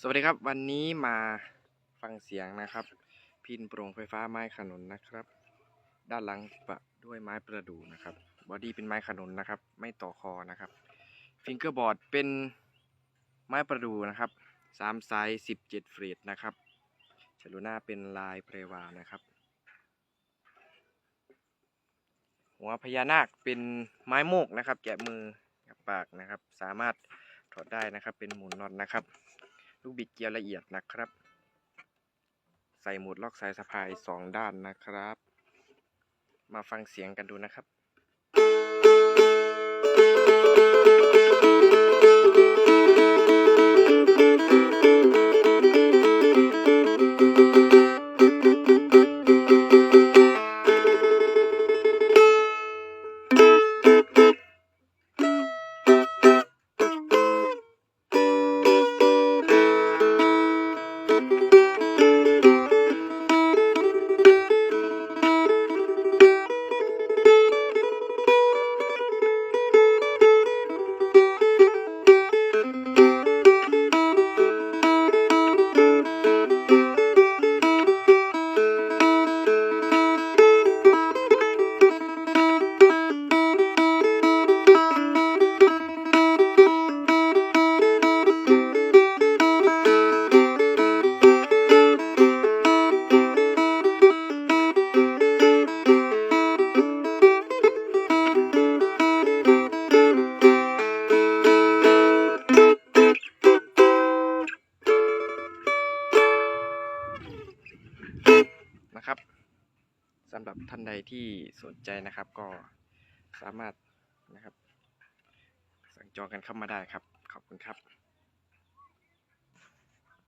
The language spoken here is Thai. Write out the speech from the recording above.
สวัสดีครับ วันนี้มาฟังเสียงนะครับ พินโปร่งไฟฟ้าไม้ขนุนนะครับ ด้านหลังปะด้วยไม้ประดู่นะครับบอดี้เป็นไม้ขนุนนะครับ ไม่ต่อคอนะครับฟิงเกอร์บอร์ดเป็นไม้ประดู่นะครับสามไซส์สิบเจ็ดเฟรดนะครับชลูน่าเป็นลายเพรวานะครับ หัวพญานาคเป็นไม้โมกนะครับ แกะมือกับปากนะครับ สามารถถอดได้นะครับ เป็นหมุนน็อตนะครับ ลูกบิดเกียร์ละเอียดนะครับ ใส่หมุดล็อกสายสะพายสองด้านนะครับ มาฟังเสียงกันดูนะครับ นะครับสำหรับท่านใดที่สนใจนะครับ ก็สามารถนะครับ สั่งจองกันเข้ามาได้ครับ ขอบคุณครับ